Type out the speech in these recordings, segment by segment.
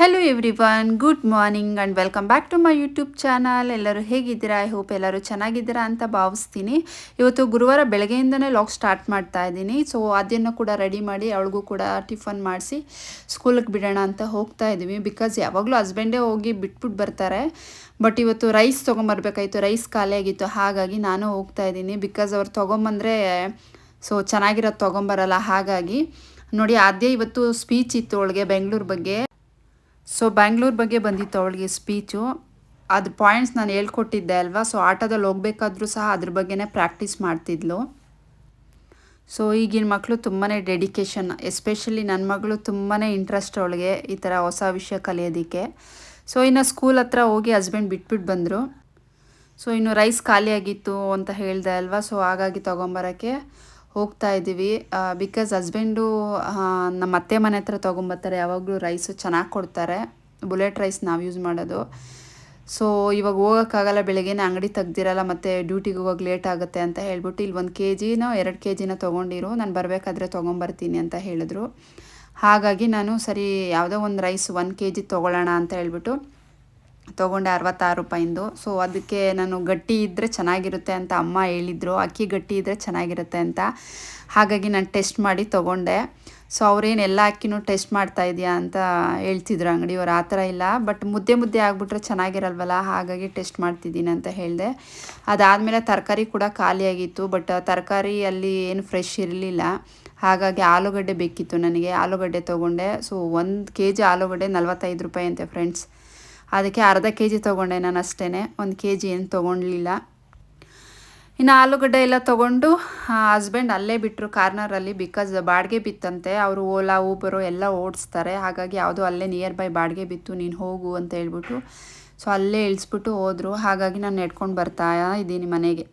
Hello everyone good morning and welcome back to my YouTube channel ಎಲ್ಲರೂ ಹೇಗಿದ್ದೀರಾ? I hope ಎಲ್ಲರೂ ಚೆನ್ನಾಗಿದ್ದೀರಾ ಅಂತ ಭಾವಿಸ್ತೀನಿ. ಇವತ್ತು ಗುರುವಾರ ಬೆಳಗ್ಗೆಯಿಂದನೇ ಲಾಗ್ ಸ್ಟಾರ್ಟ್ ಮಾಡ್ತಾ ಇದ್ದೀನಿ. ಸೊ ಅದನ್ನು ಕೂಡ ರೆಡಿ ಮಾಡಿ ಅವಳಿಗೂ ಕೂಡ ಟಿಫನ್ ಮಾಡಿಸಿ ಸ್ಕೂಲಿಗೆ ಬಿಡೋಣ ಅಂತ ಹೋಗ್ತಾ ಇದ್ದೀವಿ. ಬಿಕಾಸ್ ಯಾವಾಗಲೂ ಹಸ್ಬೆಂಡೇ ಹೋಗಿ ಬಿಟ್ಬಿಟ್ಟು ಬರ್ತಾರೆ. ಬಟ್ ಇವತ್ತು ರೈಸ್ ತೊಗೊಂಬರ್ಬೇಕಾಯ್ತು. ರೈಸ್ ಖಾಲಿ ಆಗಿತ್ತು. ಹಾಗಾಗಿ ನಾನು ಹೋಗ್ತಾ ಇದ್ದೀನಿ. ಬಿಕಾಸ್ ಅವ್ರು ತೊಗೊಂಬಂದರೆ ಸೊ ಚೆನ್ನಾಗಿರೋದು ತೊಗೊಂಬರಲ್ಲ. ಹಾಗಾಗಿ ನೋಡಿ, ಆದ್ಯ ಇವತ್ತು ಸ್ಪೀಚ್ ಇತ್ತು ಅವಳಿಗೆ ಬೆಂಗಳೂರು ಬಗ್ಗೆ. ಸೊ ಬ್ಯಾಂಗ್ಳೂರ್ ಬಗ್ಗೆ ಬಂದಿತ್ತು ಅವಳಿಗೆ ಸ್ಪೀಚು ಅದು ಪಾಯಿಂಟ್ಸ್ ನಾನು ಹೇಳ್ಕೊಟ್ಟಿದ್ದೆ ಅಲ್ವಾ? ಸೊ ಆಟದಲ್ಲಿ ಹೋಗ್ಬೇಕಾದ್ರೂ ಸಹ ಅದ್ರ ಬಗ್ಗೆನೇ ಪ್ರಾಕ್ಟೀಸ್ ಮಾಡ್ತಿದ್ಲು. ಸೊ ಈಗಿನ ಮಕ್ಕಳು ತುಂಬಾ ಡೆಡಿಕೇಶನ್ ಎಸ್ಪೆಷಲಿ ನನ್ನ ಮಗಳು ತುಂಬಾ ಇಂಟ್ರೆಸ್ಟ್ ಅವಳಿಗೆ ಈ ಥರ ಹೊಸ ವಿಷಯ ಕಲಿಯೋದಕ್ಕೆ. ಸೊ ಇನ್ನು ಸ್ಕೂಲ್ ಹತ್ರ ಹೋಗಿ ಹಸ್ಬೆಂಡ್ ಬಿಟ್ಬಿಟ್ಟು ಬಂದರು. ಸೊ ಇನ್ನು ರೈಸ್ ಖಾಲಿಯಾಗಿತ್ತು ಅಂತ ಹೇಳಿದೆ ಅಲ್ವಾ? ಸೊ ಹಾಗಾಗಿ ತೊಗೊಂಬರೋಕ್ಕೆ. ಹೋಗ್ತಾ ಇದ್ದೀವಿ. ಬಿಕಾಸ್ ಹಸ್ಬೆಂಡು ನಮ್ಮ ಅತ್ತೆ ಮನೆ ಹತ್ರ ತೊಗೊಂಬರ್ತಾರೆ. ಯಾವಾಗಲೂ ರೈಸು ಚೆನ್ನಾಗಿ ಕೊಡ್ತಾರೆ. ಬುಲೆಟ್ ರೈಸ್ ನಾವು ಯೂಸ್ ಮಾಡೋದು. ಸೊ ಇವಾಗ ಹೋಗೋಕ್ಕಾಗಲ್ಲ, ಬೆಳಗ್ಗೆನೇ ಅಂಗಡಿ ತೆಗ್ದಿರಲ್ಲ, ಮತ್ತು ಡ್ಯೂಟಿಗೆ ಹೋಗೋಕೆ ಲೇಟ್ ಆಗುತ್ತೆ ಅಂತ ಹೇಳ್ಬಿಟ್ಟು ಇಲ್ಲಿ ಒಂದು ಕೆ ಜಿನೋ ಎರಡು ಕೆ ಜಿನ ತೊಗೊಂಡಿರು. ನಾನು ಬರಬೇಕಾದ್ರೆ ತೊಗೊಂಬರ್ತೀನಿ ಅಂತ ಹೇಳಿದ್ರು. ಹಾಗಾಗಿ ನಾನು ಸರಿ, ಯಾವುದೋ ಒಂದು ರೈಸ್ ಒನ್ ಕೆ ಜಿ ತೊಗೊಳ್ಳೋಣ ಅಂತ ಹೇಳ್ಬಿಟ್ಟು ತೊಗೊಂಡೆ ಅರವತ್ತಾರು ರೂಪಾಯಿಂದು. ಸೊ ಅದಕ್ಕೆ ನಾನು ಗಟ್ಟಿ ಇದ್ದರೆ ಚೆನ್ನಾಗಿರುತ್ತೆ ಅಂತ ಅಮ್ಮ ಹೇಳಿದರು. ಅಕ್ಕಿ ಗಟ್ಟಿ ಇದ್ದರೆ ಚೆನ್ನಾಗಿರುತ್ತೆ ಅಂತ. ಹಾಗಾಗಿ ನಾನು ಟೆಸ್ಟ್ ಮಾಡಿ ತೊಗೊಂಡೆ. ಸೊ ಅವ್ರೇನು ಎಲ್ಲ ಅಕ್ಕಿನೂ ಟೆಸ್ಟ್ ಮಾಡ್ತಾ ಇದೆಯಾ ಅಂತ ಹೇಳ್ತಿದ್ರು ಅಂಗಡಿಯವ್ರು. ಆ ಥರ ಇಲ್ಲ. ಬಟ್ ಮುದ್ದೆ ಮುದ್ದೆ ಆಗಿಬಿಟ್ರೆ ಚೆನ್ನಾಗಿರಲ್ವಲ್ಲ? ಹಾಗಾಗಿ ಟೆಸ್ಟ್ ಮಾಡ್ತಿದ್ದೀನಿ ಅಂತ ಹೇಳಿದೆ. ಅದಾದಮೇಲೆ ತರಕಾರಿ ಕೂಡ ಖಾಲಿಯಾಗಿತ್ತು. ಬಟ್ ತರಕಾರಿ ಅಲ್ಲಿ ಏನು ಫ್ರೆಶ್ ಇರಲಿಲ್ಲ. ಹಾಗಾಗಿ ಆಲೂಗಡ್ಡೆ ಬೇಕಿತ್ತು ನನಗೆ. ಆಲೂಗಡ್ಡೆ ತೊಗೊಂಡೆ. ಸೊ ಒಂದು ಕೆ ಜಿ ಆಲೂಗಡ್ಡೆ ನಲ್ವತ್ತೈದು ರೂಪಾಯಿ ಅಂತೆ ಫ್ರೆಂಡ್ಸ್ ಅದಕ್ಕೆ ಅರ್ಧ ಕೆ ಜಿ ತೊಗೊಂಡೆ ನಾನು ಅಷ್ಟೇ ಒಂದು ಕೆ ಜಿ ಏನು ತೊಗೊಂಡ್ಲಿಲ್ಲ. ಇನ್ನು ಆಲೂಗಡ್ಡೆ ಎಲ್ಲ ತೊಗೊಂಡು ಹಸ್ಬೆಂಡ್ ಅಲ್ಲೇ ಬಿಟ್ಟರು ಕಾರ್ನರಲ್ಲಿ ಬಿಕಾಸ್ ಬಾಡಿಗೆ ಬಿತ್ತಂತೆ. ಅವರು ಓಲಾ ಊಬರು ಎಲ್ಲ ಓಡಿಸ್ತಾರೆ. ಹಾಗಾಗಿ ಯಾವುದೋ ಅಲ್ಲೇ ನಿಯರ್ ಬೈ ಬಾಡಿಗೆ ಬಿತ್ತು, ನೀನು ಹೋಗು ಅಂತ ಹೇಳ್ಬಿಟ್ಟು. ಸೊ ಅಲ್ಲೇ ಇಳಿಸ್ಬಿಟ್ಟು ಹೋದರು. ಹಾಗಾಗಿ ನಾನು ನೆಡ್ಕೊಂಡು ಬರ್ತಾ ಇದ್ದೀನಿ ಮನೆಗೆ.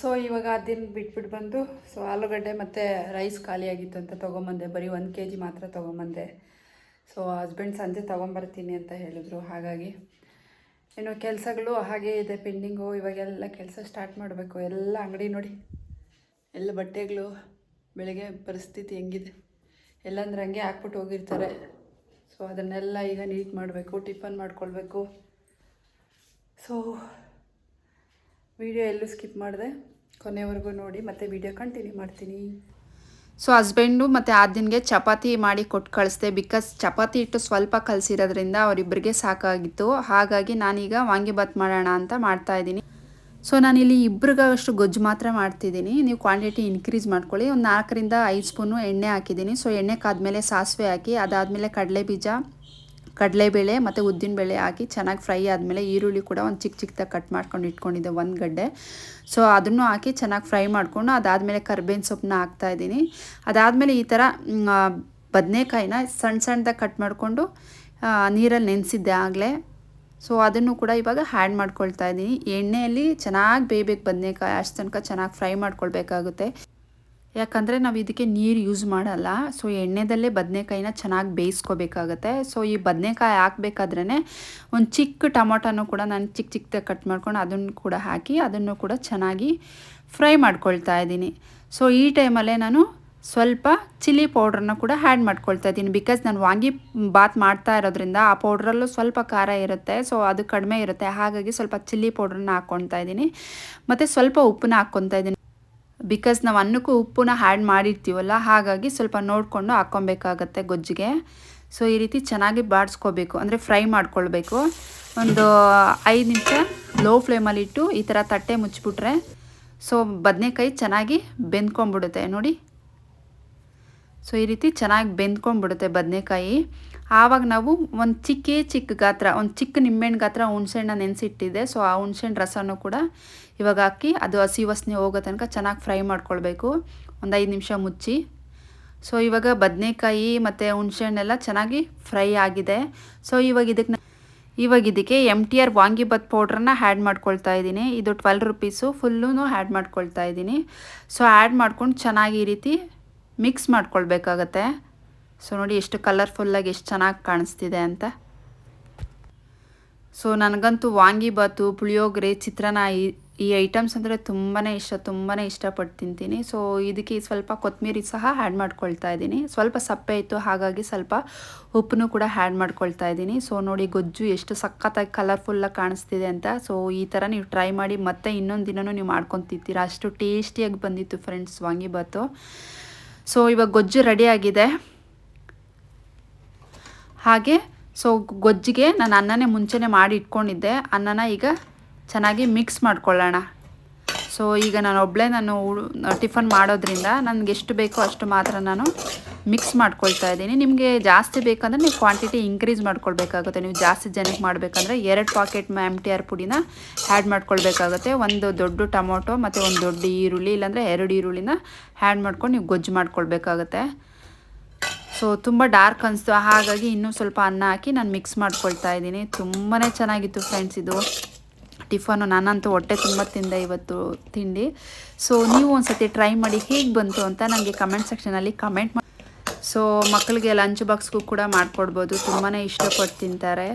ಸೊ ಇವಾಗ ದಿನ ಬಿಟ್ಬಿಟ್ಟು ಬಂದು ಸೊ ಆಲೂಗಡ್ಡೆ ಮತ್ತು ರೈಸ್ ಖಾಲಿಯಾಗಿತ್ತು ಅಂತ ತೊಗೊಂಬಂದೆ. ಬರೀ ಒಂದು ಕೆ ಜಿ ಮಾತ್ರ ತೊಗೊಂಬಂದೆ. ಸೊ ಹಸ್ಬೆಂಡ್ ಸಂಜೆ ತೊಗೊಂಬರ್ತೀನಿ ಅಂತ ಹೇಳಿದ್ರು. ಹಾಗಾಗಿ ಇನ್ನು ಕೆಲಸಗಳು ಹಾಗೆ ಇದೆ ಪೆಂಡಿಂಗು. ಇವಾಗೆಲ್ಲ ಕೆಲಸ ಸ್ಟಾರ್ಟ್ ಮಾಡಬೇಕು. ಎಲ್ಲ ಅಂಗಡಿ ನೋಡಿ. ಎಲ್ಲ ಬಟ್ಟೆಗಳು, ಬೆಳಗ್ಗೆ ಪರಿಸ್ಥಿತಿ ಹೆಂಗಿದೆ. ಎಲ್ಲಂದ್ರೆ ಹಂಗೆ ಹಾಕ್ಬಿಟ್ಟು ಹೋಗಿರ್ತಾರೆ. ಸೊ ಅದನ್ನೆಲ್ಲ ಈಗ ನೀಟ್ ಮಾಡಬೇಕು, ಟಿಫನ್ ಮಾಡ್ಕೊಳ್ಬೇಕು. ಸೊ ವಿಡಿಯೋ ಎಲ್ಲೂ ಸ್ಕಿಪ್ ಮಾಡಿದೆ. ಕೊನೆವರೆಗೂ ನೋಡಿ. ಮತ್ತೆ ವಿಡಿಯೋ ಕಂಟಿನ್ಯೂ ಮಾಡ್ತೀನಿ. ಸೊ ಹಸ್ಬೆಂಡು ಮತ್ತು ಆದ್ಯನಿಗೆ ಚಪಾತಿ ಮಾಡಿ ಕೊಟ್ಟು ಕಳಿಸ್ದೆ. ಬಿಕಾಸ್ ಚಪಾತಿ ಇಟ್ಟು ಸ್ವಲ್ಪ ಕಲಸಿರೋದ್ರಿಂದ ಅವರಿಬ್ಬರಿಗೆ ಸಾಕಾಗಿತ್ತು. ಹಾಗಾಗಿ ನಾನೀಗ ವಾಂಗಿಬಾತ್ ಮಾಡೋಣ ಅಂತ ಮಾಡ್ತಾ ಇದ್ದೀನಿ. ಸೊ ನಾನಿಲ್ಲಿ ಇಬ್ರಿಗಷ್ಟು ಗೊಜ್ಜು ಮಾತ್ರ ಮಾಡ್ತಿದ್ದೀನಿ. ನೀವು ಕ್ವಾಂಟಿಟಿ ಇನ್ಕ್ರೀಸ್ ಮಾಡ್ಕೊಳ್ಳಿ. ಒಂದು ನಾಲ್ಕರಿಂದ ಐದು ಸ್ಪೂನು ಎಣ್ಣೆ ಹಾಕಿದ್ದೀನಿ. ಸೊ ಎಣ್ಣೆ ಕಾದ್ಮೇಲೆ ಸಾಸಿವೆ ಹಾಕಿ, ಅದಾದಮೇಲೆ ಕಡಲೆ ಬೀಜ ಕಡಲೆಬೇಳೆ ಮತ್ತು ಉದ್ದಿನಬೇಳೆ ಹಾಕಿ ಚೆನ್ನಾಗಿ ಫ್ರೈ ಆದಮೇಲೆ ಈರುಳ್ಳಿ ಕೂಡ ಒಂದು ಚಿಕ್ಕ ಚಿಕ್ಕದಾಗಿ ಕಟ್ ಮಾಡ್ಕೊಂಡು ಇಟ್ಕೊಂಡಿದ್ದೆ ಒಂದು ಗಡ್ಡೆ. ಸೊ ಅದನ್ನು ಹಾಕಿ ಚೆನ್ನಾಗಿ ಫ್ರೈ ಮಾಡಿಕೊಂಡು ಅದಾದಮೇಲೆ ಕರ್ಬೇವಿನ ಸೊಪ್ಪನ್ನ ಹಾಕ್ತಾಯಿದ್ದೀನಿ ಅದಾದಮೇಲೆ ಈ ಥರ ಬದನೆಕಾಯಿನ ಸಣ್ಣ ಸಣ್ಣದಾಗಿ ಕಟ್ ಮಾಡಿಕೊಂಡು ನೀರಲ್ಲಿ ನೆನೆಸಿದ್ದೆ ಆಗಲೇ. ಸೊ ಅದನ್ನು ಕೂಡ ಇವಾಗ ಹ್ಯಾಡ್ ಮಾಡ್ಕೊಳ್ತಾ ಇದ್ದೀನಿ. ಎಣ್ಣೆಯಲ್ಲಿ ಚೆನ್ನಾಗಿ ಬೇಯಬೇಕು ಬದನೆಕಾಯಿ, ಅಷ್ಟು ತನಕ ಚೆನ್ನಾಗಿ ಫ್ರೈ ಮಾಡ್ಕೊಳ್ಬೇಕಾಗುತ್ತೆ. ಯಾಕಂದರೆ ನಾವು ಇದಕ್ಕೆ ನೀರು ಯೂಸ್ ಮಾಡಲ್ಲ. ಸೊ ಎಣ್ಣೆದಲ್ಲೇ ಬದನೆಕಾಯಿನ ಚೆನ್ನಾಗಿ ಬೇಯಿಸ್ಕೋಬೇಕಾಗತ್ತೆ. ಸೊ ಈ ಬದನೆಕಾಯಿ ಹಾಕ್ಬೇಕಾದ್ರೇ ಒಂದು ಚಿಕ್ಕ ಟೊಮೊಟೊನೂ ಕೂಡ ನಾನು ಚಿಕ್ಕ ಚಿಕ್ಕದಾಗಿ ಕಟ್ ಮಾಡ್ಕೊಂಡು ಅದನ್ನು ಕೂಡ ಹಾಕಿ ಅದನ್ನು ಕೂಡ ಚೆನ್ನಾಗಿ ಫ್ರೈ ಮಾಡ್ಕೊಳ್ತಾ ಇದ್ದೀನಿ. ಸೊ ಈ ಟೈಮಲ್ಲೇ ನಾನು ಸ್ವಲ್ಪ ಚಿಲ್ಲಿ ಪೌಡ್ರನ್ನ ಕೂಡ ಹ್ಯಾಡ್ ಮಾಡ್ಕೊಳ್ತಾ ಇದ್ದೀನಿ. ಬಿಕಾಸ್ ನಾನು ವಾಂಗಿ ಬಾತ್ ಮಾಡ್ತಾ ಇರೋದ್ರಿಂದ ಆ ಪೌಡ್ರಲ್ಲೂ ಸ್ವಲ್ಪ ಖಾರ ಇರುತ್ತೆ. ಸೊ ಅದು ಕಡಿಮೆ ಇರುತ್ತೆ. ಹಾಗಾಗಿ ಸ್ವಲ್ಪ ಚಿಲ್ಲಿ ಪೌಡ್ರನ್ನ ಹಾಕ್ಕೊಳ್ತಾ ಇದ್ದೀನಿ. ಮತ್ತು ಸ್ವಲ್ಪ ಉಪ್ಪನ್ನ ಹಾಕ್ಕೊತಾ ಇದ್ದೀನಿ. ಬಿಕಾಸ್ ನಾವು ಅನ್ನಕ್ಕೂ ಉಪ್ಪನ್ನ ಹ್ಯಾಡ್ ಮಾಡಿರ್ತೀವಲ್ಲ, ಹಾಗಾಗಿ ಸ್ವಲ್ಪ ನೋಡಿಕೊಂಡು ಹಾಕ್ಕೊಬೇಕಾಗತ್ತೆ ಗೊಜ್ಜಿಗೆ. ಸೊ ಈ ರೀತಿ ಚೆನ್ನಾಗಿ ಬಾಡಿಸ್ಕೋಬೇಕು ಅಂದರೆ ಫ್ರೈ ಮಾಡ್ಕೊಳ್ಬೇಕು. ಒಂದು ಐದು ನಿಮಿಷ ಲೋ ಫ್ಲೇಮಲ್ಲಿ ಇಟ್ಟು ಈ ಥರ ತಟ್ಟೆ ಮುಚ್ಚಿಬಿಟ್ರೆ ಸೊ ಬದನೆಕಾಯಿ ಚೆನ್ನಾಗಿ ಬೆಂದ್ಕೊಂಬಿಡುತ್ತೆ ನೋಡಿ. ಸೊ ಈ ರೀತಿ ಚೆನ್ನಾಗಿ ಬೆಂದ್ಕೊಂಡ್ಬಿಡುತ್ತೆ ಬದನೆಕಾಯಿ. ಆವಾಗ ನಾವು ಒಂದು ಚಿಕ್ಕೇ ಚಿಕ್ಕ ಗಾತ್ರ, ಒಂದು ಚಿಕ್ಕ ನಿಂಬೆಹಣ್ಣು ಗಾತ್ರ ಹುಣ್ಸೆಹಣ್ಣ ನೆನೆಸಿಟ್ಟಿದ್ದೆ ಸೊ ಆ ಹುಣ್ಸೆಹಣ್ಣು ರಸನೂ ಕೂಡ ಇವಾಗ ಹಾಕಿ ಅದು ಹಸಿ ವಾಸನೆ ಹೋಗೋ ತನಕ ಚೆನ್ನಾಗಿ ಫ್ರೈ ಮಾಡ್ಕೊಳ್ಬೇಕು. ಒಂದು ಐದು ನಿಮಿಷ ಮುಚ್ಚಿ. ಸೊ ಇವಾಗ ಬದನೆಕಾಯಿ ಮತ್ತು ಹುಣ್ಸೆಹಣ್ಣೆಲ್ಲ ಚೆನ್ನಾಗಿ ಫ್ರೈ ಆಗಿದೆ. ಸೊ ಇವಾಗ ಇದಕ್ಕೆ ಇವಾಗ ಇದಕ್ಕೆ ಎಂ ಟಿ ಆರ್ ವಾಂಗಿಬತ್ ಪೌಡ್ರನ್ನ ಆ್ಯಡ್ ಮಾಡ್ಕೊಳ್ತಾ ಇದ್ದೀನಿ. ಇದು ಟ್ವೆಲ್ ರುಪೀಸು ಫುಲ್ಲೂ ಆ್ಯಡ್ ಮಾಡ್ಕೊಳ್ತಾ ಇದ್ದೀನಿ. ಸೊ ಆ್ಯಡ್ ಮಾಡ್ಕೊಂಡು ಚೆನ್ನಾಗಿ ಈ ರೀತಿ ಮಿಕ್ಸ್ ಮಾಡ್ಕೊಳ್ಬೇಕಾಗತ್ತೆ. ಸೊ ನೋಡಿ ಎಷ್ಟು ಕಲರ್ಫುಲ್ಲಾಗಿ ಎಷ್ಟು ಚೆನ್ನಾಗಿ ಕಾಣಿಸ್ತಿದೆ ಅಂತ. ಸೊ ನನಗಂತೂ ವಾಂಗಿಬಾತು ಪುಳಿಯೋಗರೆ, ಚಿತ್ರಾನ್ನ ಈ ಐಟಮ್ಸ್ ಅಂದರೆ ತುಂಬಾ ಇಷ್ಟ ತುಂಬಾ ಇಷ್ಟಪಟ್ಟು ತಿಂತೀನಿ. ಸೊ ಇದಕ್ಕೆ ಸ್ವಲ್ಪ ಕೊತ್ತಂಬರಿ ಸಹ ಆ್ಯಡ್ ಮಾಡ್ಕೊಳ್ತಾ ಇದ್ದೀನಿ. ಸ್ವಲ್ಪ ಸಪ್ಪೆ ಇತ್ತು, ಹಾಗಾಗಿ ಸ್ವಲ್ಪ ಉಪ್ಪನ್ನು ಕೂಡ ಆ್ಯಡ್ ಮಾಡ್ಕೊಳ್ತಾ ಇದ್ದೀನಿ. ಸೊ ನೋಡಿ ಗೊಜ್ಜು ಎಷ್ಟು ಸಖತ್ತಾಗಿ ಕಲರ್ಫುಲ್ಲಾಗಿ ಕಾಣಿಸ್ತಿದೆ ಅಂತ. ಸೊ ಈ ಥರ ನೀವು ಟ್ರೈ ಮಾಡಿ ಮತ್ತೆ ಇನ್ನೊಂದು ದಿನವೂ ನೀವು ಮಾಡ್ಕೊತಿರ್ತೀರ ಅಷ್ಟು ಟೇಸ್ಟಿಯಾಗಿ ಬಂದಿತ್ತು ಫ್ರೆಂಡ್ಸ್ ವಾಂಗಿಬಾತು ಸೊ ಇವಾಗ ಗೊಜ್ಜು ರೆಡಿಯಾಗಿದೆ ಹಾಗೆ ಸೊ ಗೊಜ್ಜಿಗೆ ನಾನು ಅನ್ನನೇ ಮುಂಚೆನೇ ಮಾಡಿ ಇಟ್ಕೊಂಡಿದ್ದೆ. ಅನ್ನನ ಈಗ ಚೆನ್ನಾಗಿ ಮಿಕ್ಸ್ ಮಾಡ್ಕೊಳ್ಳೋಣ. ಸೊ ಈಗ ನಾನು ಒಬ್ಬಳೇ ನಾನು ಟಿಫನ್ ಮಾಡೋದ್ರಿಂದ ನನಗೆ ಎಷ್ಟು ಬೇಕೋ ಅಷ್ಟು ಮಾತ್ರ ನಾನು ಮಿಕ್ಸ್ ಮಾಡ್ಕೊಳ್ತಾ ಇದ್ದೀನಿ. ನಿಮಗೆ ಜಾಸ್ತಿ ಬೇಕಂದರೆ ನೀವು ಕ್ವಾಂಟಿಟಿ ಇನ್ಕ್ರೀಸ್ ಮಾಡ್ಕೊಳ್ಬೇಕಾಗುತ್ತೆ. ನೀವು ಜಾಸ್ತಿ ಜನಕ್ಕೆ ಮಾಡಬೇಕಂದ್ರೆ ಎರಡು ಪಾಕೆಟ್ ಎಂ ಟಿ ಆರ್ ಪುಡಿನ ಆ್ಯಡ್ ಮಾಡ್ಕೊಳ್ಬೇಕಾಗುತ್ತೆ. ಒಂದು ದೊಡ್ಡ ಟೊಮೊಟೊ ಮತ್ತು ಒಂದು ದೊಡ್ಡ ಈರುಳ್ಳಿ, ಇಲ್ಲಾಂದರೆ ಎರಡು ಈರುಳ್ಳಿನ ಆ್ಯಡ್ ಮಾಡ್ಕೊಂಡು ನೀವು ಗೊಜ್ಜು ಮಾಡ್ಕೊಳ್ಬೇಕಾಗುತ್ತೆ. ಸೊ ತುಂಬ ಡಾರ್ಕ್ ಅನಿಸ್ತು. ಹಾಗಾಗಿ ಇನ್ನೂ ಸ್ವಲ್ಪ ಅನ್ನ ಹಾಕಿ ನಾನು ಮಿಕ್ಸ್ ಮಾಡ್ಕೊಳ್ತಾ ಇದ್ದೀನಿ. ತುಂಬಾ ಚೆನ್ನಾಗಿತ್ತು ಫ್ರೆಂಡ್ಸ್ ಇದು. ಟಿಫನು ನಾನಂತೂ ಹೊಟ್ಟೆ ತುಂಬ ತಿಂದೆ ಇವತ್ತು ತಿಂಡಿ. ಸೊ ನೀವು ಒಂದು ಸತಿ ಟ್ರೈ ಮಾಡಿ ಹೇಗೆ ಬಂತು ಅಂತ ನನಗೆ ಕಮೆಂಟ್ ಸೆಕ್ಷನಲ್ಲಿ ಕಮೆಂಟ್ ಮಾಡಿ ಸೊ ಮಕ್ಕಳಿಗೆ ಲಂಚ್ ಬಾಕ್ಸ್ಗೂ ಕೂಡ ಮಾಡಿಕೊಡ್ಬೋದು. ತುಂಬಾ ಇಷ್ಟಪಟ್ಟು ತಿಂತಾರೆ.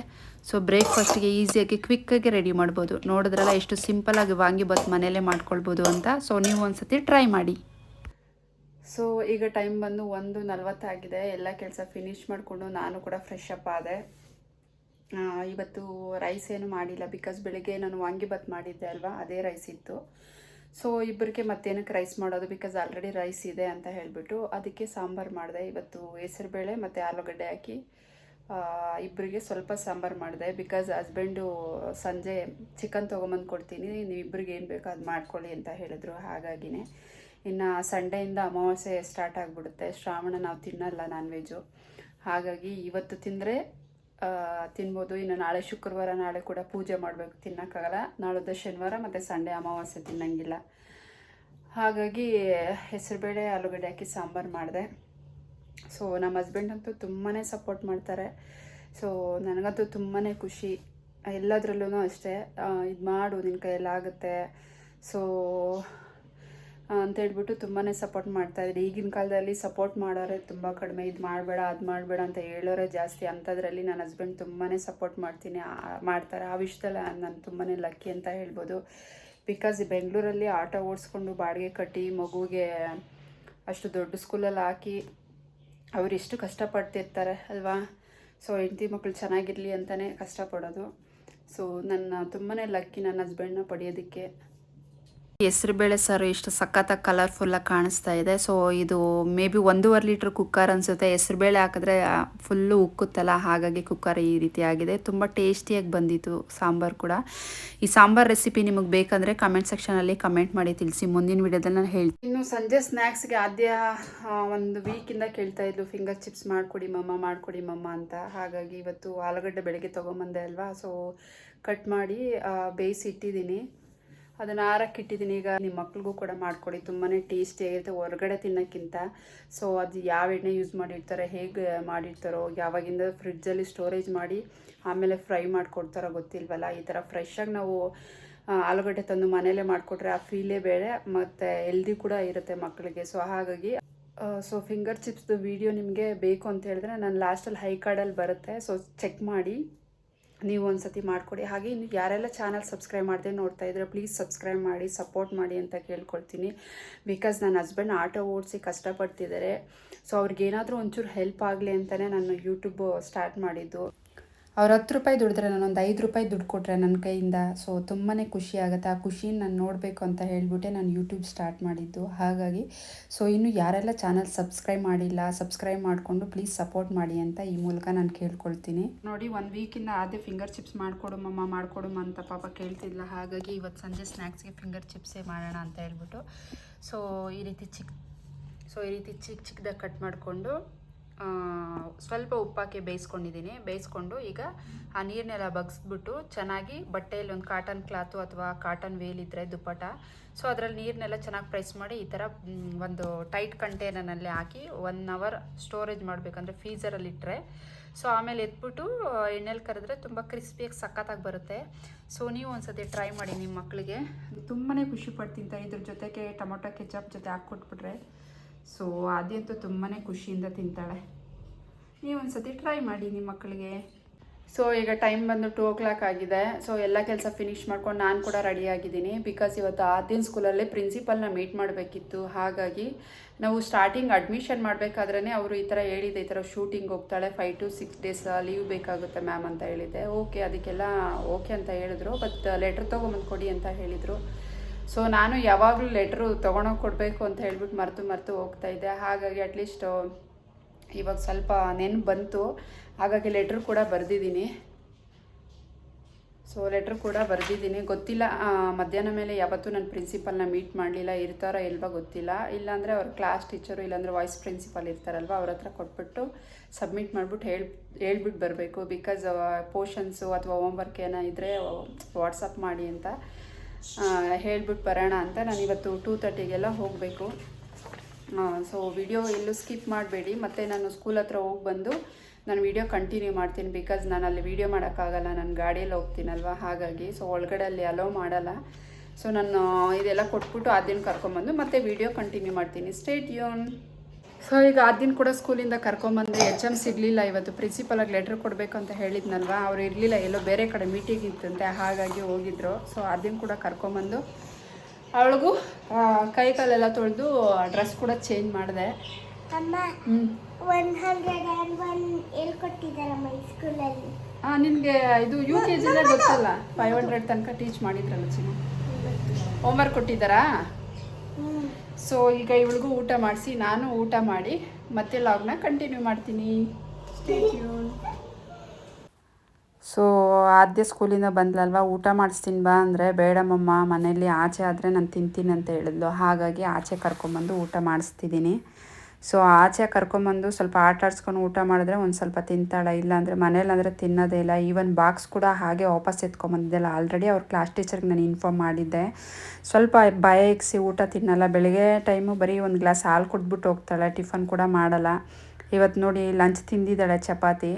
ಸೊ ಬ್ರೇಕ್ಫಾಸ್ಟಿಗೆ ಈಸಿಯಾಗಿ ಕ್ವಿಕ್ಕಾಗಿ ರೆಡಿ ಮಾಡ್ಬೋದು. ನೋಡಿದ್ರಲ್ಲ ಎಷ್ಟು ಸಿಂಪಲಾಗಿ ವಾಂಗಿಬಾತ್ ಮನೆಯಲ್ಲೇ ಮಾಡ್ಕೊಳ್ಬೋದು ಅಂತ. ಸೊ ನೀವು ಒಂದು ಸತಿ ಟ್ರೈ ಮಾಡಿ. ಸೊ ಈಗ ಟೈಮ್ ಬಂದು ಒಂದು ನಲ್ವತ್ತಾಗಿದೆ. ಎಲ್ಲ ಕೆಲಸ ಫಿನಿಶ್ ಮಾಡಿಕೊಂಡು ನಾನು ಕೂಡ ಫ್ರೆಶ್ ಅಪ್ ಆದೆ. ಇವತ್ತು ರೈಸ್ ಏನು ಮಾಡಿಲ್ಲ. ಬಿಕಾಸ್ ಬೆಳಿಗ್ಗೆ ನಾನು ವಾಂಗಿಬಾತ್ ಮಾಡಿದ್ದೆ ಅಲ್ವಾ? ಅದೇ ರೈಸ್ ಇತ್ತು. ಸೊ ಇಬ್ಬರಿಗೆ ಮತ್ತೇನಕ್ಕೆ ರೈಸ್ ಮಾಡೋದು. ಬಿಕಾಸ್ ಆಲ್ರೆಡಿ ರೈಸ್ ಇದೆ ಅಂತ ಹೇಳಿಬಿಟ್ಟು ಅದಕ್ಕೆ ಸಾಂಬಾರು ಮಾಡಿದೆ. ಇವತ್ತು ಹೆಸರುಬೇಳೆ ಮತ್ತು ಆಲೂಗಡ್ಡೆ ಹಾಕಿ ಇಬ್ಬರಿಗೆ ಸ್ವಲ್ಪ ಸಾಂಬಾರು ಮಾಡಿದೆ. ಬಿಕಾಸ್ ಹಸ್ಬೆಂಡು ಸಂಜೆ ಚಿಕನ್ ತೊಗೊಂಬಂದು ಕೊಡ್ತೀನಿ. ನೀವು ಇಬ್ಬರಿಗೆ ಏನು ಬೇಕೋ ಅದು ಮಾಡ್ಕೊಳ್ಳಿ ಅಂತ ಹೇಳಿದ್ರು. ಹಾಗಾಗಿನೇ. ಇನ್ನು ಸಂಡೆಯಿಂದ ಅಮಾವಾಸ್ಯೆ ಸ್ಟಾರ್ಟ್ ಆಗಿಬಿಡುತ್ತೆ. ಶ್ರಾವಣ ನಾವು ತಿನ್ನಲ್ಲ ನಾನ್ ವೆಜ್ಜು ಹಾಗಾಗಿ ಇವತ್ತು ತಿಂದರೆ ತಿನ್ಬೋದು. ಇನ್ನು ನಾಳೆ ಶುಕ್ರವಾರ ನಾಳೆ ಕೂಡ ಪೂಜೆ ಮಾಡಬೇಕು. ತಿನ್ನೋಕ್ಕಾಗಲ್ಲ. ನಾಳದ್ದು ಶನಿವಾರ ಮತ್ತು ಸಂಡೇ ಅಮಾವಾಸ್ಯೆ ತಿನ್ನಂಗಿಲ್ಲ. ಹಾಗಾಗಿ ಹೆಸರುಬೇಳೆ ಆಲೂಗಡ್ಡೆ ಹಾಕಿ ಸಾಂಬಾರು ಮಾಡಿದೆ. ಸೊ ನಮ್ಮ ಹಸ್ಬೆಂಡ್ ಅಂತೂ ತುಂಬಾ ಸಪೋರ್ಟ್ ಮಾಡ್ತಾರೆ. ಸೊ ನನಗಂತೂ ತುಂಬಾ ಖುಷಿ. ಎಲ್ಲದರಲ್ಲೂ ಅಷ್ಟೇ. ಇದು ಮಾಡು ನಿನ್ನ ಕೈಯಲ್ಲಾಗುತ್ತೆ. ಸೊ ಅಂತೇಳ್ಬಿಟ್ಟು ತುಂಬಾ ಸಪೋರ್ಟ್ ಮಾಡ್ತಾಯಿದ್ರು ಈಗಿನ ಕಾಲದಲ್ಲಿ ಸಪೋರ್ಟ್ ಮಾಡೋರೆ ತುಂಬ ಕಡಿಮೆ. ಇದು ಮಾಡಬೇಡ, ಅದು ಮಾಡಬೇಡ ಅಂತ ಹೇಳೋರೆ ಜಾಸ್ತಿ. ಅಂಥದ್ರಲ್ಲಿ ನನ್ನ ಹಸ್ಬೆಂಡ್ ತುಂಬಾ ಸಪೋರ್ಟ್ ಮಾಡ್ತೀನಿ. ಮಾಡ್ತಾರೆ. ಆ ವಿಷಯದಲ್ಲಿ ನಾನು ತುಂಬಾ ಲಕ್ಕಿ ಅಂತ ಹೇಳ್ಬೋದು. ಬಿಕಾಸ್ ಬೆಂಗಳೂರಲ್ಲಿ ಆಟೋ ಓಡಿಸ್ಕೊಂಡು ಬಾಡಿಗೆ ಕಟ್ಟಿ ಮಗುಗೆ ಅಷ್ಟು ದೊಡ್ಡ ಸ್ಕೂಲಲ್ಲಿ ಹಾಕಿ ಅವ್ರು ಎಷ್ಟು ಕಷ್ಟಪಡ್ತಿರ್ತಾರೆ ಅಲ್ವಾ? ಸೊ ಹೆಂಡತಿ ಮಕ್ಕಳು ಚೆನ್ನಾಗಿರಲಿ ಅಂತಲೇ ಕಷ್ಟಪಡೋದು. ಸೊ ನನ್ನ ತುಂಬಾ ಲಕ್ಕಿ ನನ್ನ ಹಸ್ಬೆಂಡ್ನ ಪಡೆಯೋದಕ್ಕೆ. ಹೆಸರುಬೇಳೆ ಸಾರು ಎಷ್ಟು ಸಖತ್ತಾಗಿ ಕಲರ್ಫುಲ್ಲಾಗಿ ಕಾಣಿಸ್ತಾ ಇದೆ. ಸೊ ಇದು ಮೇ ಬಿ ಒಂದೂವರೆ ಲೀಟ್ರ್ ಕುಕ್ಕರ್ ಅನಿಸುತ್ತೆ. ಹೆಸರುಬೇಳೆ ಹಾಕಿದ್ರೆ ಫುಲ್ಲು ಉಕ್ಕುತ್ತಲ್ಲ? ಹಾಗಾಗಿ ಕುಕ್ಕರ್ ಈ ರೀತಿ ಆಗಿದೆ. ತುಂಬ ಟೇಸ್ಟಿಯಾಗಿ ಬಂದಿತ್ತು ಸಾಂಬಾರು ಕೂಡ. ಈ ಸಾಂಬಾರ್ ರೆಸಿಪಿ ನಿಮಗೆ ಬೇಕಂದರೆ ಕಮೆಂಟ್ ಸೆಕ್ಷನಲ್ಲಿ ಕಮೆಂಟ್ ಮಾಡಿ ತಿಳಿಸಿ. ಮುಂದಿನ ವಿಡಿಯೋದಲ್ಲಿ ನಾನು ಹೇಳ್ತೀನಿ. ಇನ್ನು ಸಂಜೆ ಸ್ನ್ಯಾಕ್ಸ್ಗೆ ಆದ್ಯ ಒಂದು ವೀಕಿಂದ ಕೇಳ್ತಾ ಇದ್ಲು. ಫಿಂಗರ್ ಚಿಪ್ಸ್ ಮಾಡಿಕೊಡಿ ಮಮ್ಮ ಮಾಡಿಕೊಡಿ ಮಮ್ಮ ಅಂತ. ಹಾಗಾಗಿ ಇವತ್ತು ಆಲೂಗಡ್ಡೆ ಬೆಳಗ್ಗೆ ತೊಗೊಂಬಂದೆ ಅಲ್ವಾ? ಸೊ ಕಟ್ ಮಾಡಿ ಬೇಯಿಸಿ ಇಟ್ಟಿದ್ದೀನಿ. ಅದನ್ನು ಆರಕ್ಕೆ ಇಟ್ಟಿದ್ದೀನಿ. ಈಗ ನಿಮ್ಮ ಮಕ್ಳಿಗೂ ಕೂಡ ಮಾಡಿಕೊಡಿ. ತುಂಬಾ ಟೇಸ್ಟಿಯಾಗಿರುತ್ತೆ ಹೊರಗಡೆ ತಿನ್ನೋಕ್ಕಿಂತ. ಸೊ ಅದು ಯಾವ ಎಣ್ಣೆ ಯೂಸ್ ಮಾಡಿರ್ತಾರೆ, ಹೇಗೆ ಮಾಡಿರ್ತಾರೋ, ಯಾವಾಗಿಂದ ಫ್ರಿಡ್ಜಲ್ಲಿ ಸ್ಟೋರೇಜ್ ಮಾಡಿ, ಆಮೇಲೆ ಫ್ರೈ ಮಾಡಿಕೊಡ್ತಾರೋ ಗೊತ್ತಿಲ್ವಲ್ಲ? ಈ ಥರ ಫ್ರೆಶ್ಶಾಗಿ ನಾವು ಆಲೂಗಡ್ಡೆ ತಂದು ಮನೆಯಲ್ಲೇ ಮಾಡಿಕೊಟ್ರೆ ಆ ಫೀಲೇ ಬೇರೆ, ಮತ್ತು ಹೆಲ್ದಿ ಕೂಡ ಇರುತ್ತೆ ಮಕ್ಕಳಿಗೆ ಸೊ ಹಾಗಾಗಿ ಸೊ ಫಿಂಗರ್ ಚಿಪ್ಸ್ದು ವಿಡಿಯೋ ನಿಮಗೆ ಬೇಕು ಅಂತ ಹೇಳಿದ್ರೆ, ನಾನು ಲಾಸ್ಟಲ್ಲಿ ಹೈ ಕಾರ್ಡಲ್ಲಿ ಬರುತ್ತೆ. ಸೊ ಚೆಕ್ ಮಾಡಿ. ನೀವು ಒಂದು ಸತಿ ಮಾಡಿಕೊಡಿ. ಹಾಗೆ ಇನ್ನು ಯಾರೆಲ್ಲ ಚಾನಲ್ ಸಬ್ಸ್ಕ್ರೈಬ್ ಮಾಡದೆ ನೋಡ್ತಾ ಇದ್ರೆ ಪ್ಲೀಸ್ ಸಬ್ಸ್ಕ್ರೈಬ್ ಮಾಡಿ ಸಪೋರ್ಟ್ ಮಾಡಿ ಅಂತ ಕೇಳ್ಕೊಳ್ತೀನಿ. ಬಿಕಾಸ್ ನನ್ನ ಹಸ್ಬೆಂಡ್ ಆಟೋ ಓಡಿಸಿ ಕಷ್ಟಪಡ್ತಿದ್ದಾರೆ ಸೊ ಅವ್ರಿಗೇನಾದರೂ ಒಂಚೂರು ಹೆಲ್ಪ್ ಆಗಲಿ ಅಂತಲೇ ನಾನು ಯೂಟ್ಯೂಬ್ ಸ್ಟಾರ್ಟ್ ಮಾಡಿದ್ದು. ಅವ್ರು ಹತ್ತು ರೂಪಾಯಿ ದುಡಿದ್ರೆ ನಾನೊಂದು ಐದು ರೂಪಾಯಿ ದುಡ್ಡು ಕೊಟ್ಟರೆ ನನ್ನ ಕೈಯಿಂದ. ಸೊ ತುಂಬಾ ಖುಷಿ ಆಗುತ್ತೆ. ಆ ಖುಷಿನ ನಾನು ನೋಡಬೇಕು ಅಂತ ಹೇಳಿಬಿಟ್ಟೆ ನಾನು ಯೂಟ್ಯೂಬ್ ಸ್ಟಾರ್ಟ್ ಮಾಡಿದ್ದು. ಹಾಗಾಗಿ ಸೊ ಇನ್ನು ಯಾರೆಲ್ಲ ಚಾನಲ್ ಸಬ್ಸ್ಕ್ರೈಬ್ ಮಾಡಿಲ್ಲ ಸಬ್ಸ್ಕ್ರೈಬ್ ಮಾಡಿಕೊಂಡು ಪ್ಲೀಸ್ ಸಪೋರ್ಟ್ ಮಾಡಿ ಅಂತ ಈ ಮೂಲಕ ನಾನು ಕೇಳ್ಕೊಳ್ತೀನಿ. ನೋಡಿ, ಒಂದು ವೀಕಿಂದ ಅದೇ ಫಿಂಗರ್ ಚಿಪ್ಸ್ ಮಾಡಿಕೊಡು ಮಾಡಿಕೊಡುಮ್ಮ ಮಾಡಿಕೊಡು ಅಂತ ಪಾಪ ಕೇಳ್ತಿಲ್ಲ. ಹಾಗಾಗಿ ಇವತ್ತು ಸಂಜೆ ಸ್ನ್ಯಾಕ್ಸ್ಗೆ ಫಿಂಗರ್ ಚಿಪ್ಸೇ ಮಾಡೋಣ ಅಂತ ಹೇಳ್ಬಿಟ್ಟು ಸೊ ಈ ರೀತಿ ಚಿಕ್ಕ ಸೊ ಈ ರೀತಿ ಚಿಕ್ಕ ಚಿಕ್ಕದಾಗಿ ಕಟ್ ಮಾಡಿಕೊಂಡು ಸ್ವಲ್ಪ ಉಪ್ಪಾಕಿ ಬೇಯಿಸ್ಕೊಂಡಿದ್ದೀನಿ. ಬೇಯಿಸ್ಕೊಂಡು ಈಗ ಆ ನೀರನ್ನೆಲ್ಲ ಬಗ್ಸ್ಬಿಟ್ಟು ಚೆನ್ನಾಗಿ ಬಟ್ಟೆಯಲ್ಲಿ ಒಂದು ಕಾಟನ್ ಕ್ಲಾತು ಅಥವಾ ಕಾಟನ್ ವೇಲ್ ಇದ್ದರೆ ದುಪ್ಪಟ ಸೊ ಅದರಲ್ಲಿ ನೀರನ್ನೆಲ್ಲ ಚೆನ್ನಾಗಿ ಪ್ರೆಸ್ ಮಾಡಿ ಈ ಥರ ಒಂದು ಟೈಟ್ ಕಂಟೈನರ್ನಲ್ಲಿ ಹಾಕಿ ಒನ್ ಅವರ್ ಸ್ಟೋರೇಜ್ ಮಾಡಬೇಕಂದ್ರೆ ಫ್ರೀಸರಲ್ಲಿ ಇಟ್ಟರೆ ಸೊ ಆಮೇಲೆ ಎತ್ಬಿಟ್ಟು ಎಣ್ಣೆಲಿ ಕರೆದ್ರೆ ತುಂಬ ಕ್ರಿಸ್ಪಿಯಾಗಿ ಸಖತ್ತಾಗಿ ಬರುತ್ತೆ. ಸೊ ನೀವು ಒಂದ್ಸತಿ ಟ್ರೈ ಮಾಡಿ ನಿಮ್ಮ ಮಕ್ಕಳಿಗೆ ತುಂಬಾ ಖುಷಿ ಪಡ್ತೀನಿ ಇದ್ರ ಜೊತೆಗೆ ಟೊಮೊಟೊ ಕೆಚಪ್ ಜೊತೆ ಹಾಕ್ಕೊಟ್ಬಿಟ್ರೆ. ಸೊ ಅದಂತೂ ತುಂಬಾ ಖುಷಿಯಿಂದ ತಿಂತಾಳೆ. ನೀವು ಒಂದ್ಸತಿ ಟ್ರೈ ಮಾಡಿ ನಿಮ್ಮ ಮಕ್ಕಳಿಗೆ. ಸೊ ಈಗ ಟೈಮ್ ಬಂದು ಟೂ ಓ ಕ್ಲಾಕ್ ಆಗಿದೆ. ಸೊ ಎಲ್ಲ ಕೆಲಸ ಫಿನಿಶ್ ಮಾಡ್ಕೊಂಡು ನಾನು ಕೂಡ ರೆಡಿ ಆಗಿದ್ದೀನಿ. ಬಿಕಾಸ್ ಇವತ್ತು ಆದಿನ ಸ್ಕೂಲಲ್ಲಿ ಪ್ರಿನ್ಸಿಪಲ್ನ ಮೀಟ್ ಮಾಡಬೇಕಿತ್ತು. ಹಾಗಾಗಿ ನಾವು ಸ್ಟಾರ್ಟಿಂಗ್ ಅಡ್ಮಿಷನ್ ಮಾಡಬೇಕಾದ್ರೆ ಅವರು ಈ ಥರ ಹೇಳಿದೆ ಈ ಥರ ಶೂಟಿಂಗ್ ಹೋಗ್ತಾಳೆ. Five to six days leave ಬೇಕಾಗುತ್ತೆ ಮ್ಯಾಮ್ ಅಂತ ಹೇಳಿದೆ ಓಕೆ ಅದಕ್ಕೆಲ್ಲ ಓಕೆ ಅಂತ ಹೇಳಿದ್ರು. ಬಟ್ ಲೆಟ್ರ್ ತೊಗೊಂಬಂದು ಕೊಡಿ ಅಂತ ಹೇಳಿದರು. ಸೊ ನಾನು ಯಾವಾಗಲೂ ಲೆಟ್ರು ತೊಗೊಂಡೋಗಿ ಕೊಡಬೇಕು ಅಂತ ಹೇಳ್ಬಿಟ್ಟು ಮರೆತು ಮರೆತು ಹೋಗ್ತಾ ಇದ್ದೆ. ಹಾಗಾಗಿ ಅಟ್ಲೀಸ್ಟ್ ಇವಾಗ ಸ್ವಲ್ಪ ನೆನ್ಪು ಬಂತು. ಹಾಗಾಗಿ ಲೆಟ್ರು ಕೂಡ ಬರೆದಿದ್ದೀನಿ. ಸೊ ಲೆಟ್ರ್ ಕೂಡ ಬರೆದಿದ್ದೀನಿ. ಗೊತ್ತಿಲ್ಲ ಮಧ್ಯಾಹ್ನ ಮೇಲೆ ಯಾವತ್ತೂ ನನ್ನ ಪ್ರಿನ್ಸಿಪಲ್ನ ಮೀಟ್ ಮಾಡಲಿಲ್ಲ, ಇರ್ತಾರೋ ಇಲ್ವಾ ಗೊತ್ತಿಲ್ಲ. ಇಲ್ಲಾಂದರೆ ಅವ್ರ ಕ್ಲಾಸ್ ಟೀಚರು ಇಲ್ಲಾಂದರೆ ವಾಯ್ಸ್ ಪ್ರಿನ್ಸಿಪಲ್ ಇರ್ತಾರಲ್ವ, ಅವ್ರ ಹತ್ರ ಕೊಟ್ಬಿಟ್ಟು ಸಬ್ಮಿಟ್ ಮಾಡಿಬಿಟ್ಟು ಹೇಳಿ ಹೇಳ್ಬಿಟ್ಟು ಬರಬೇಕು. ಬಿಕಾಸ್ ಪೋರ್ಷನ್ಸು ಅಥವಾ ಹೋಮ್ವರ್ಕ್ ಏನೋ ಇದ್ದರೆ ವಾಟ್ಸಪ್ ಮಾಡಿ ಅಂತ. ಹೇಳ್ಬಿಟ್ಟು ಬರೋಣ ಅಂತ ನಾನು ಇವತ್ತು ಟೂ ತರ್ಟಿಗೆಲ್ಲ ಹೋಗಬೇಕು. ಸೊ ವಿಡಿಯೋ ಎಲ್ಲೂ ಸ್ಕಿಪ್ ಮಾಡಬೇಡಿ. ಮತ್ತು ನಾನು ಸ್ಕೂಲ್ ಹತ್ರ ಹೋಗಿ ಬಂದು ನಾನು ವಿಡಿಯೋ ಕಂಟಿನ್ಯೂ ಮಾಡ್ತೀನಿ ಬಿಕಾಸ್ ನಾನು ಅಲ್ಲಿ ವಿಡಿಯೋ ಮಾಡೋಕ್ಕಾಗಲ್ಲ. ನಾನು ಗಾಡಿಯಲ್ಲಿ ಹೋಗ್ತೀನಲ್ವ? ಹಾಗಾಗಿ ಸೊ ಒಳಗಡೆ ಅಲ್ಲಿ ಅಲೋ ಮಾಡಲ್ಲ. ಸೊ ನಾನು ಇದೆಲ್ಲ ಕೊಟ್ಬಿಟ್ಟು ಆ ದಿನ ಕರ್ಕೊಂಬಂದು ಮತ್ತೆ ವಿಡಿಯೋ ಕಂಟಿನ್ಯೂ ಮಾಡ್ತೀನಿ. ಸ್ಟೇಟ್ ಯೂನ್ ಸೊ ಈಗ ಆ ದಿನ ಕೂಡ ಸ್ಕೂಲಿಂದ ಕರ್ಕೊಂಬಂದೆ ಎಚ್ ಎಂ ಸಿಗಲಿಲ್ಲ. ಇವತ್ತು ಪ್ರಿನ್ಸಿಪಲಾಗಿ ಲೆಟ್ರ್ ಕೊಡಬೇಕು ಅಂತ ಹೇಳಿದ್ನಲ್ವ? ಅವ್ರು ಇರಲಿಲ್ಲ. ಎಲ್ಲೋ ಬೇರೆ ಕಡೆ ಮೀಟಿಂಗ್ ಇತ್ತಂತೆ. ಹಾಗಾಗಿ ಹೋಗಿದ್ರು. ಸೊ ಆ ದಿನ ಕೂಡ ಕರ್ಕೊಂಬಂದು ಅವಳಿಗೂ ಕೈ ಕಾಲೆಲ್ಲ ತೊಳೆದು ಡ್ರೆಸ್ ಕೂಡ ಚೇಂಜ್ ಮಾಡಿದೆ. ಹಾಂ ನಿನಗೆ ಇದು ಯು ಕೆ ಜಿಲೇ ಗೊತ್ತಲ್ಲ? ಫೈವ್ ಹಂಡ್ರೆಡ್ ತನಕ ಟೀಚ್ ಮಾಡಿದ್ರಲ್ಲ ಚಿನ್ನ? ಹೋಮ್ವರ್ಕ್ ಕೊಟ್ಟಿದ್ದಾರಾ? ಸೊ ಈಗ ಇವಳಿಗೂ ಊಟ ಮಾಡಿಸಿ, ನಾನು ಊಟ ಮಾಡಿ, ಮತ್ತೆ ಲಾಗ್ನ ಕಂಟಿನ್ಯೂ ಮಾಡ್ತೀನಿ. ಸೊ ಆದ್ಯ ಸ್ಕೂಲಿಂದ ಬಂದ್ಲಲ್ವ? ಊಟ ಮಾಡಿಸ್ತೀನಿ ಬಾ ಅಂದರೆ, ಬೇಡಮ್ಮಮ್ಮ ಮಮ್ಮ ಮನೇಲಿ ಆಚೆ ಆದರೆ ನಾನು ತಿಂತೀನಿ ಅಂತ ಹೇಳಿದ್ಲು. ಹಾಗಾಗಿ ಆಚೆ ಕರ್ಕೊಂಬಂದು ಊಟ ಮಾಡಿಸ್ತಿದ್ದೀನಿ. ಸೊ ಆಚೆ ಕರ್ಕೊಂಬಂದು ಸ್ವಲ್ಪ ಆಟ ಆಡ್ಸ್ಕೊಂಡು ಊಟ ಮಾಡಿದ್ರೆ ಒಂದು ಸ್ವಲ್ಪ ತಿಂತಾಳೆ. ಇಲ್ಲಾಂದರೆ ಮನೇಲಂದರೆ ತಿನ್ನೋದೇ ಇಲ್ಲ. ಈವನ್ ಬಾಕ್ಸ್ ಕೂಡ ಹಾಗೆ ವಾಪಸ್ ಎತ್ಕೊಂಬಂದಿದ್ದೆಲ್ಲ ಆಲ್ರೆಡಿ ಅವ್ರ ಕ್ಲಾಸ್ ಟೀಚರ್ಗೆ ನಾನು ಇನ್ಫಾರ್ಮ್ ಮಾಡಿದ್ದೆ. ಸ್ವಲ್ಪ ಭಯ ಊಟ ತಿನ್ನಲ್ಲ. ಬೆಳಗ್ಗೆ ಟೈಮು ಬರೀ ಒಂದು ಗ್ಲಾಸ್ ಹಾಲು ಕುಡ್ಬಿಟ್ಟು ಹೋಗ್ತಾಳೆ. ಟಿಫನ್ ಕೂಡ ಮಾಡಲ್ಲ. ಇವತ್ತು ನೋಡಿ ಲಂಚ್ ತಿಂದಿದ್ದಾಳೆ ಚಪಾತಿ.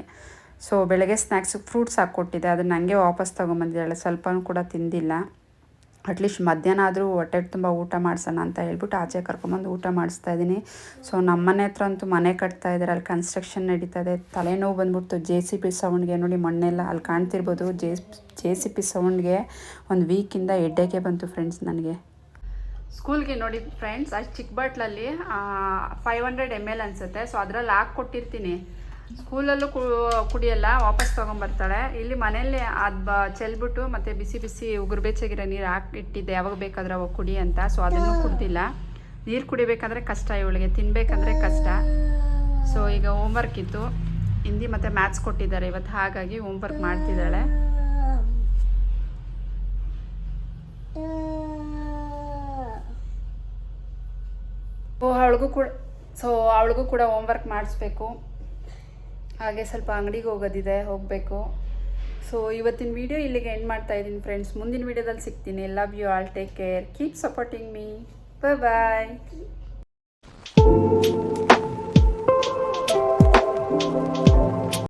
ಸೊ ಬೆಳಗ್ಗೆ ಸ್ನ್ಯಾಕ್ಸ್ ಫ್ರೂಟ್ಸ್ ಹಾಕ್ಕೊಟ್ಟಿದ್ದೆ. ಅದನ್ನು ನನಗೆ ವಾಪಸ್ ತೊಗೊಂಬಂದಿದ್ದಾಳೆ. ಸ್ವಲ್ಪನೂ ಕೂಡ ತಿಂದಿಲ್ಲ. ಅಟ್ಲೀಸ್ಟ್ ಮಧ್ಯಾಹ್ನ ಆದರೂ ಹೊಟ್ಟೆ ತುಂಬ ಊಟ ಮಾಡಿಸೋಣ ಅಂತ ಹೇಳ್ಬಿಟ್ಟು ಆಚೆ ಕರ್ಕೊಂಬಂದು ಊಟ ಮಾಡಿಸ್ತಾ ಇದ್ದೀನಿ. ಸೊ ನಮ್ಮ ಮನೆ ಹತ್ರ ಅಂತೂ ಮನೆ ಕಟ್ತಾ ಇದ್ದಾರೆ ಅಲ್ಲಿ ಕನ್ಸ್ಟ್ರಕ್ಷನ್ ನಡೀತಾ ಇದೆ. ತಲೆನೋವು ಬಂದ್ಬಿಡ್ತು. ಜೆ ಸಿ ಪಿ ಸೌಂಡ್ಗೆ ನೋಡಿ ಮಣ್ಣೆಲ್ಲ ಅಲ್ಲಿ ಕಾಣ್ತಿರ್ಬೋದು. ಜೆ ಜೆ ಸಿ ಪಿ ಸೌಂಡ್ಗೆ ಒಂದು ವೀಕಿಂದ ಎಡ್ಡೆಗೆ ಬಂತು ಫ್ರೆಂಡ್ಸ್ ನನಗೆ. ಸ್ಕೂಲ್ಗೆ ನೋಡಿ ಫ್ರೆಂಡ್ಸ್ ಅಷ್ಟು ಚಿಕ್ಕ ಬಾಟ್ಲಲ್ಲಿ ಫೈವ್ ಹಂಡ್ರೆಡ್ ಎಂ ಎಲ್ ಅನಿಸುತ್ತೆ. ಸೊ ಅದರಲ್ಲಿ ಹಾಕಿ ಕೊಟ್ಟಿರ್ತೀನಿ. ಸ್ಕೂಲಲ್ಲೂ ಕುಡಿಯಲ್ಲ, ವಾಪಸ್ ತೊಗೊಂಬರ್ತಾಳೆ ಇಲ್ಲಿ ಮನೇಲಿ ಅದು ಬ, ಚೆಲ್ಬಿಟ್ಟು ಮತ್ತು ಬಿಸಿ ಬಿಸಿ ಉಗುರು ಬೇಚಾಗಿರೋ ನೀರು ಹಾಕಿ ಇಟ್ಟಿದ್ದೆ. ಯಾವಾಗ ಬೇಕಾದ್ರೆ ಅವಾಗ ಕುಡಿ ಅಂತ. ಸೊ ಅದನ್ನು ಕುಡ್ದಿಲ್ಲ. ನೀರು ಕುಡಿಬೇಕಂದ್ರೆ ಕಷ್ಟ ಇವಳಿಗೆ. ತಿನ್ನಬೇಕಂದ್ರೆ ಕಷ್ಟ. ಸೊ ಈಗ ಹೋಮ್ವರ್ಕ್ ಇತ್ತು. ಹಿಂದಿ ಮತ್ತು ಮ್ಯಾಥ್ಸ್ ಕೊಟ್ಟಿದ್ದಾರೆ. ಇವತ್ತು ಹಾಗಾಗಿ ಹೋಮ್ವರ್ಕ್ ಮಾಡ್ತಿದ್ದಾಳೆ. ಅವಳಿಗೂ ಕೂಡ ಸೊ ಅವಳಿಗೂ ಕೂಡ ಹೋಮ್ವರ್ಕ್ ಮಾಡಿಸ್ಬೇಕು. ಹಾಗೆ ಸ್ವಲ್ಪ ಅಂಗಡಿಗೆ ಹೋಗೋದಿದೆ, ಹೋಗಬೇಕು. ಸೊ ಇವತ್ತಿನ ವಿಡಿಯೋ ಇಲ್ಲಿಗೆ ಎಂಡ್ ಮಾಡ್ತಾ ಇದ್ದೀನಿ ಫ್ರೆಂಡ್ಸ್ ಮುಂದಿನ ವೀಡಿಯೋದಲ್ಲಿ ಸಿಗ್ತೀನಿ. Love you all take care keep supporting me bye bye